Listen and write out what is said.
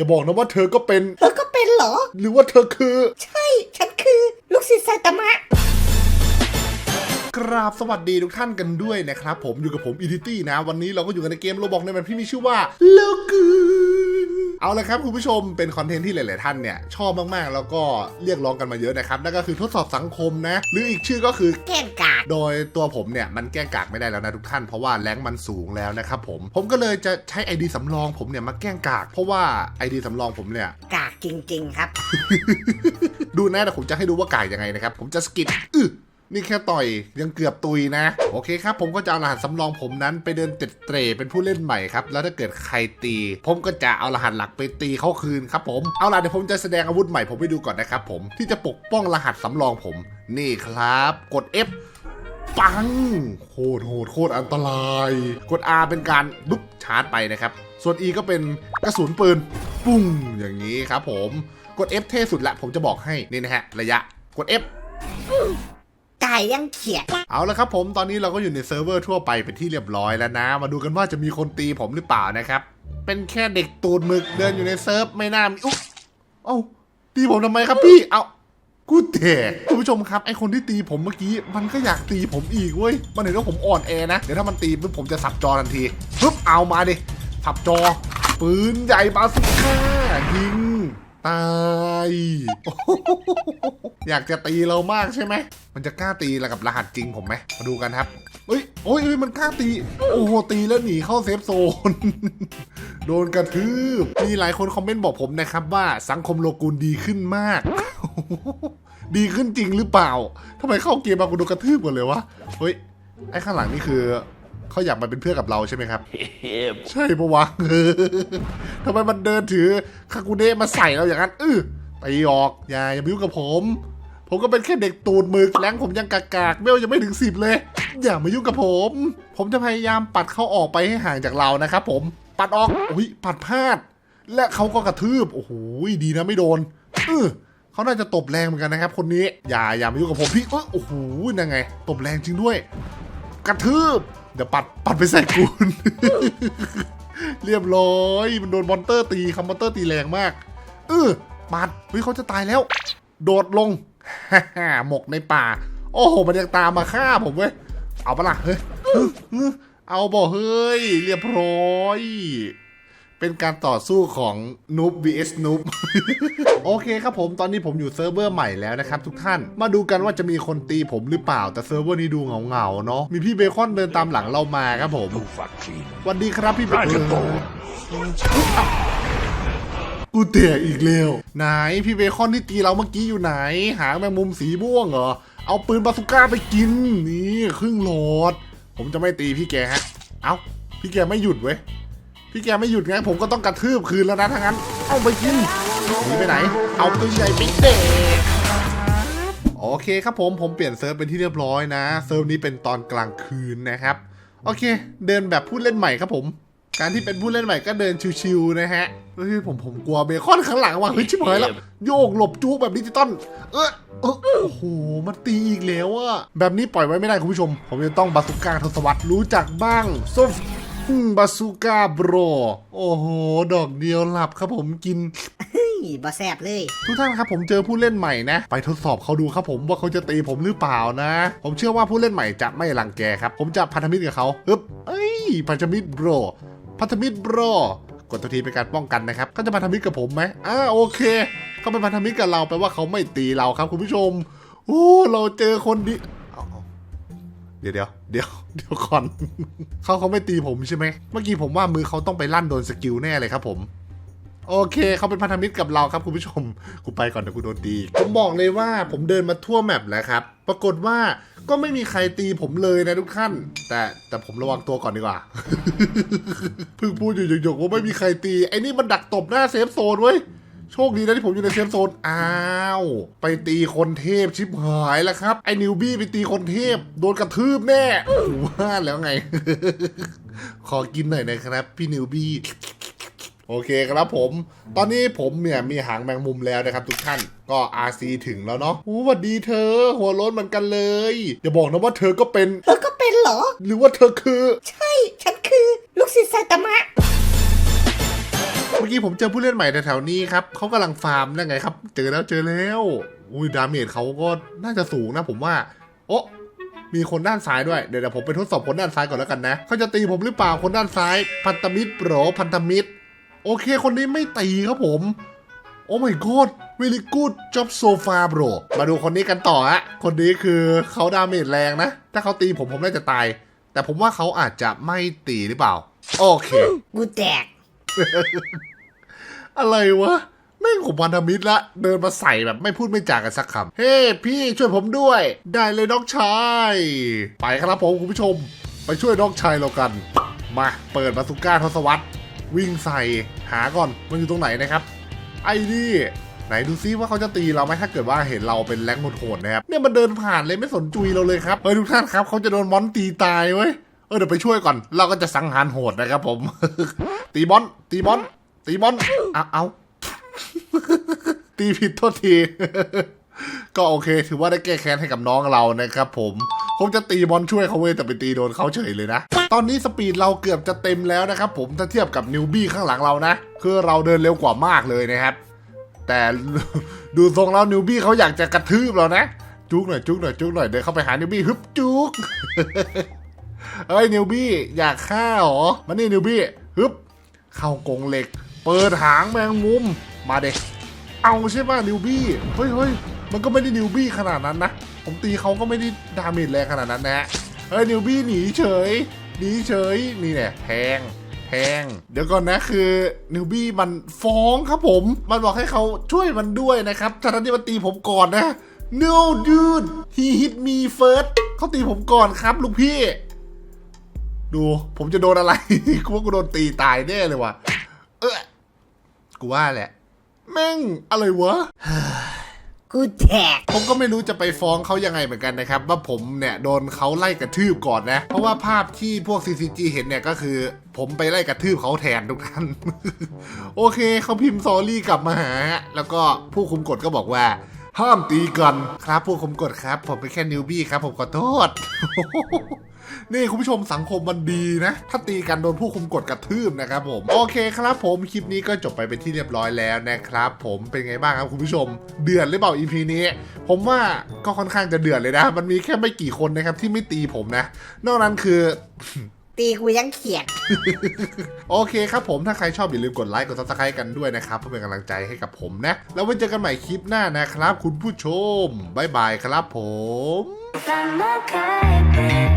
อย่าบอกนะว่าเธอก็เป็น เธอก็เป็นเหรอ หรือว่าเธอคือ ใช่ ฉันคือลูกศิษย์ไซตามะ กราบสวัสดีทุกท่านกันด้วยนะครับ ผมอยู่กับผมอีทิตี้นะ วันนี้เราก็อยู่กันในเกมโรบอกในแบบที่มีชื่อว่าโลกูน เอาละครับคุณผู้ชมเป็นคอนเทนต์ที่หลาย ๆ ท่านเนี่ยชอบมาก ๆ แล้วก็เรียกร้องกันมาเยอะนะครับนั่นก็คือทดสอบสังคมนะ หรืออีกชื่อก็คือแกล้งกาดโดยตัวผมเนี่ยมันแก้กากไม่ได้แล้วนะทุกท่านเพราะว่าแรงค์มันสูงแล้วนะครับผมผมก็เลยจะใช้ ID สำรองผมเนี่ยมาแกล้งกาก เพราะว่า ID สำรองผมเนี่ย กากจริง ๆ ครับ ดูนะแต่ผมจะให้ดูว่ากายยังไงนะครับผมจะสกิดอื้อ นี่แค่ต่อยยังเกือบตุยนะ โอเคครับ ผมก็จะเอารหัสสำรองผมนั้นไปเดินเตร็ดเตร่เป็นผู้เล่นใหม่ครับ แล้วถ้าเกิดใครตี ผมก็จะเอารหัสหลักไปตีเขาคืนครับผมเอาล่ะเดี๋ยวผมจะแสดงอาวุธใหม่ผมไปดูก่อนนะครับผมที่จะปกป้องรหัสสำรองผม นี่ครับ กด F ปังโคตรโหดโคตรอันตราย กด R เป็นการบุ๊บชาร์จไปนะครับ ส่วน E ก็เป็นกระสุนปืนปุ้งอย่างนี้ครับผมกด F เท่สุดละผมจะบอกให้นี่นะฮะระยะกด F ายยังเขียดเอาละครับผมตอนนี้เราก็อยู่ในเซิร์ฟเวอร์ทั่วไปเป็นที่เรียบร้อยแล้วนะ มาดูกันว่าจะมีคนตีผมหรือเปล่านะครับ เป็นแค่เด็กตูดหมึกเดินอยู่ในเซิร์ฟไม่น่ามีอุ๊ยเอ้าตีผมทำไมครับพี่เอากูแตกคุณผู้ชมครับไอคนที่ตีผมเมื่อกี้ มันก็อยากตีผมอีกเว้ยมันเห็นว่าผมอ่อนแอนะเดี๋ยวถ้ามันตีปุ๊บผมจะสับจอทันทีปุ๊บเอามาดิสับจอ ปืนใหญ่บาสุก้ายิงตาย อยากจะตีเรามากใช่ไหม มันจะกล้าตีเรากับรหัสจริงผมไหม มาดูกันครับเฮ้ยโอ้ยเฮ้ยมันกล้าตี โอ้โห ตีแล้วหนีเข้าเซฟโซน โดนกระทืบ มีหลายคนคอมเมนต์บอกผมนะครับว่าสังคมโลกูลดีขึ้นมาก ดีขึ้นจริงหรือเปล่าทำไมเข้าเกมมากูโดนกระทืบก่อนเลยวะ เฮ้ย ไอ้ข้างหลังนี่คือเขาอยากมาเป็นเพื่อนกับเราใช่ไหมครับ ใช่ปะวะทำไมมันเดินถือคากุเนะมาใส่เราอย่างนั้นเออไปออก อย่าอย่ามายุ่งกับผม ผมก็เป็นแค่เด็กตูดมือแรงผมยังกากากเบลยังไม่ถึงสิบเลย อย่ามายุ่งกับผม ผมจะพยายามปัดเขาออกไปให้ห่างจากเรานะครับผม ปัดออกอุ้ยปัดพลาด และเขาก็กระทืบ โอ้โหดีนะไม่โดนเออเขาน่าจะตบแรงเหมือนกันนะครับ คนนี้ อย่าอย่ามายุ่งกับผมพี่เออโอ้โหนั่ไง ตบแรงจริงด้วย กระทืบ เดี๋ยวปัดปัดไปใส่กูนเรียบร้อย มันโดนมอนเตอร์ตีคำมอนเตอร์ตีแรงมากเออปัดเฮ้ยเขาจะตายแล้ว โดดลง หมกในป่า โอ้โห มันยังตามมาฆ่าผมเว้ย เอาปะล่ะเฮ้ยฮึฮึเอาบ่เฮ้ย เรียบร้อย เป็นการต่อสู้ของนูบ vs นูบโอเคครับผม ตอนนี้ผมอยู่เซิร์ฟเวอร์ใหม่แล้วนะครับทุกท่าน มาดูกันว่าจะมีคนตีผมหรือเปล่า แต่เซิร์ฟเวอร์นี้ดูเหงาๆเนาะ มีพี่เบคอนเดินตามหลังเรามาครับผมสวัสดีครับพี่เบคอน กูเตะอีกแล้ว ไหนพี่เบคอนที่ตีเราเมื่อกี้อยู่ไหน หางแมงมุมสีม่วงเหรอ เอาปืนบาสุก้าไปกิน นี่ครึ่งโหลด ผมจะไม่ตีพี่แกฮะ เอ้า พี่แกไม่หยุดเว้ย พี่แกไม่หยุดไง ผมก็ต้องกระทืบคืนแล้วนะทั้างนั้น เอาไปกินหนีไปไหน เอาปืนใหญ่ไปเตะโอเคครับผม ผมเปลี่ยนเซิร์ฟเป็นที่เรียบร้อยนะ เซิร์ฟนี้เป็นตอนกลางคืนนะครับ โอเค เดินแบบผู้เล่นใหม่ครับผม การที่เป็นผู้เล่นใหม่ก็เดินชิวๆนะฮะเฮ้ยผมผมกลัวเบคอนข้างหลังว่ะเฮ้ยชิบหายแล้วโยกหลบจู๊แบบดิจิตอลเออเออโอ้โหมันตีอีกแล้วอะแบบนี้ปล่อยไว้ไม่ได้คุณผู้ชม ผมจะต้องบาสุก้าทศวรรษรู้จักบ้างโซฟบาสุก้าโบรโอ้โห ดอกเดียวหลับครับผมกินเฮ้ยบอแซบเลย ทุกท่านครับผมเจอผู้เล่นใหม่นะ ไปทดสอบเขาดูครับผมว่าเขาจะตีผมหรือเปล่านะ ผมเชื่อว่าผู้เล่นใหม่จะไม่รังแกครับ ผมจะพันธมิตรกับเขาฮึบเอ้ยพันธมิตรโบร พันธมิตรบรกดตัวทีเป็นการป้องกันนะครับเขาจะพันธมิตรกับผมไหมอ่าโอเคเขาเป็นพันธมิตรกับเราแปลว่าเขาไม่ตีเราครับ คุณผู้ชมโอ้เราเจอคนดีเอาเอาเดี๋ยวเดี๋ยวเดี๋ยวเดี๋ยวก่อนเขาเขาไม่ตีผมใช่ไหมเมื่อกี้ผมว่ามือเขาต้องไปลั่นโดนสกิลแน่เลยครับผม โอเคเขาเป็นพันธมิตรกับเราครับคุณผู้ชมกูไปก่อนเดี๋ยวกูโดนตีผมบอกเลยว่าผมเดินมาทั่วแมปแล้วครับ ปรากฏว่าก็ไม่มีใครตีผมเลยนะทุกท่าน แต่แต่ผมระวังตัวก่อนดีกว่า เพิ่งพูดอยู่หยกๆว่าไม่มีใครตีไอ้นี่มันดักตบหน้าเซฟโซนเว้ยโชคดีนะที่ผมอยู่ในเซฟโซน อ้าว ไปตีคนเทพชิบหายแล้วครับ ไอ้นิวบี้ไปตีคนเทพ โดนกระทืบแน่ว่าแล้วไง ขอกินหน่อยนะครับ พี่นิวบี้ โอเคครับผม ตอนนี้ผมเนี่ยมีหางแมงมุมแล้วนะครับทุกท่าน ก็ RC ถึงแล้วเนาะโอ้สวัสดีเธอ หัวโล้นเหมือนกันเลย อย่าบอกนะว่าเธอก็เป็น เธอก็เป็นเหรอ หรือว่าเธอคือ ใช่ ฉันคือลูกศิษย์ไซตามะ เมื่อกี้ผมเจอผู้เล่นใหม่แถวๆนี้ครับเขากำลังฟาร์มนั่นไงครับ เจอแล้วเจอแล้ว อุ้ยดาเมจเขาก็น่าจะสูงนะผมว่า โอ้มีคนด้านซ้ายด้วย เดี๋ยวเดี๋ยวผมไปทดสอบคนด้านซ้ายก่อนแล้วกันนะเขาจะตีผมหรือเปล่าคนด้านซ้าย พันธมิตรโปรพันธมิตร โอเคคนนี้ไม่ตีครับผม โอ้ my god very good job so far bro มาดูคนนี้กันต่อฮะ คนนี้คือเขาดาเมจแรงนะ ถ้าเขาตีผมผมน่าจะตาย แต่ผมว่าเขาอาจจะไม่ตีหรือเปล่า โอเค กูแตก อะไรวะแม่งผมพันธมิตรละ เดินมาใส่แบบไม่พูดไม่จากันสักคำ เฮ้ พี่ช่วยผมด้วย ได้เลยน้องชาย ไปครับผมคุณผู้ชม ไปช่วยน้องชายเรากัน มาเปิดบาสุก้าทศวรรษ วิ่งใส่หาก่อนมันอยู่ตรงไหนนะครับ ไอ้นี่ไหนดูซิว่าเขาจะตีเราไหมถ้าเกิดว่าเห็นเราเป็นแรงโหดๆนะครับเนี่ยมันเดินผ่านเลยไม่สนจุยเราเลยครับเฮ้ยทุกท่านครับเขาจะโดนมอนตีตายเว้ยเออเดี๋ยวไปช่วยก่อน เราก็จะสังหารโหดนะครับผม ตีบอลตีบอลตีบอลเอาเอาตีผิดโทษที ก็โอเค ถือว่าได้แก้แค้นให้กับน้องเรานะครับผม คงจะตีบอลช่วยเขาเว้ยแต่ไปตีโดนเขาเฉยเลยนะ ตอนนี้สปีดเราเกือบจะเต็มแล้วนะครับผมถ้าเทียบกับนิวบี้ข้างหลังเรานะ คือเราเดินเร็วกว่ามากเลยนะครับ แต่ดูทรงแล้วนิวบี้เขาอยากจะกระทืบเรานะ จุกหน่อยจุกหน่อยจุกหน่อยเดินเข้าไปหานิวบี้ฮึบจุกเอ้ยนิวบี้อยากฆ่าหรอมานี่นิวบี้ฮึบเข้ากงเหล็ก เปิดหางแมงมุมมาเด็กเอาใช่ป่ะนิวบี้เฮ้ยเฮ้ย มันก็ไม่ได้นิวบี้ขนาดนั้นนะ ผมตีเขาก็ไม่ได้ดาเมจแรงขนาดนั้นนะฮะเฮ้ยนิวบี้หนีเฉยหนีเฉยนี่เนี่ยแทงแทงเดี๋ยวก่อนนะคือนิวบี้มันฟ้องครับผม มันบอกให้เขาช่วยมันด้วยนะครับฉะนั้นที่มันตีผมก่อนนะ no dude he hit me first เขาตีผมก่อนครับลูกพี่ ดูผมจะโดนอะไร กูว่ากูโดนตีตายแน่เลยว่ะ เออกูว่าแหละ แม่งอะไรวะ กูแตกผมก็ไม่รู้จะไปฟ้องเขายังไงเหมือนกันนะครับ ว่าผมเนี่ยโดนเขาไล่กระทืบก่อนนะ เพราะว่าภาพที่พวก CCG เห็นเนี่ยก็คือ ผมไปไล่กระทืบเขาแทนทุกท่าน โอเคเขาพิมพ์ซอรี่กลับมาหาแล้วก็ผู้คุมกฎก็บอกว่า ห้ามตีกันครับผู้คุมกฎครับ ผมเป็นแค่นิวบี้ครับ ผมขอโทษ นี่คุณผู้ชมสังคมมันดีนะ ถ้าตีกันโดนผู้คุมกฎกระทืบนะครับผม โอเคครับผมคลิปนี้ก็จบไปเป็นที่เรียบร้อยแล้วนะครับ ผมเป็นไงบ้างครับคุณผู้ชม เดือดหรือเปล่า EP นี้ ผมว่าก็ค่อนข้างจะเดือดเลยนะ มันมีแค่ไม่กี่คนนะครับที่ไม่ตีผมนะ นอกนั้นคือ ตีกูยังเขียด โอเคครับผมถ้าใครชอบอย่าลืมกดไลค์กดซับสไครต์กันด้วยนะครับ เพื่อเป็นกำลังใจให้กับผมนะ แล้วไว้เจอกันใหม่คลิปหน้านะครับ คุณผู้ชมบ๊ายบายครับผม I'm okay.